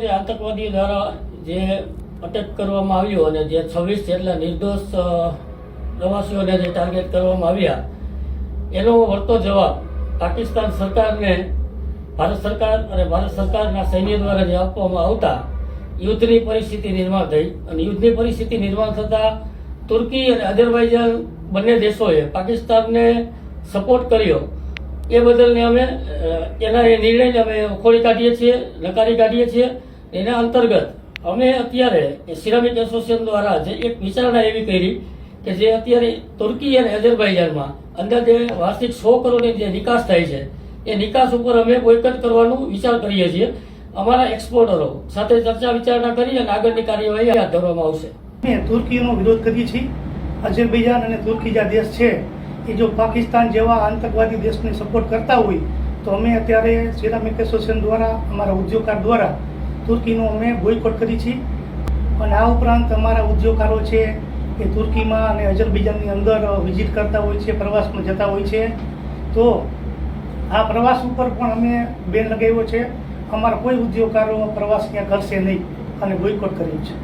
જે આતંકવાદીઓ દ્વારા જે અટક કરવામાં આવ્યો અને જે છવ્વીસ જેટલા નિર્દોષ પ્રવાસીઓને જે ટાર્ગેટ કરવામાં આવ્યા, એનો વળતો જવાબ પાકિસ્તાન સરકારને, ભારત સરકાર અને ભારત સરકારના સૈન્ય દ્વારા જે આપવામાં આવતા યુદ્ધની પરિસ્થિતિ નિર્માણ થઈ અને યુદ્ધની પરિસ્થિતિ નિર્માણ થતાં તુર્કી અને અઝરબૈજાન બંને દેશોએ પાકિસ્તાનને સપોર્ટ કર્યો. એ બદલને અમે એના એ નિર્ણયને અમે ખોળી કાઢીએ છીએ, નકારી કાઢીએ છીએ. એના અંતર્ગત અમે અત્યારે સિરામિક એસોસિએશન દ્વારા જે એક વિચારણા એવી કરી કે જે અત્યારે તુર્કી અને અઝરબાઈજાનમાં અંદાજે વાર્ષિક સો કરોડની જે નિકાસ થાય છે, એ નિકાસ ઉપર અમે બોયકટ કરવાનું વિચાર કરીએ છીએ. અમારા એક્સપોર્ટરો સાથે ચર્ચા વિચારણા કરી અને આગળની કાર્યવાહી હાથ ધરવામાં આવશે. અમે તુર્કીનો વિરોધ કરીએ છીએ. અઝરબૈજાન અને તુર્કી જે દેશ છે, એ જો પાકિસ્તાન જેવા આતંકવાદી દેશને સપોર્ટ કરતા હોય, તો અમે અત્યારે સિરામિક એસોસિએશન દ્વારા, અમારા ઉદ્યોગકાર દ્વારા તુર્કીનો અમે બોયકોટ કરી છીએ અને આ ઉપરાંત અમારા ઉદ્યોગકારો છે એ તુર્કીમાં અને અજરબીજાનની અંદર વિઝિટ કરતા હોય છે, પ્રવાસમાં જતા હોય છે. તો આ પ્રવાસ ઉપર પણ અમે બેન લગાવ્યો છે. અમારા કોઈ ઉદ્યોગકારો પ્રવાસ ત્યાં કરશે નહીં અને બોયકોટ કર્યું છે.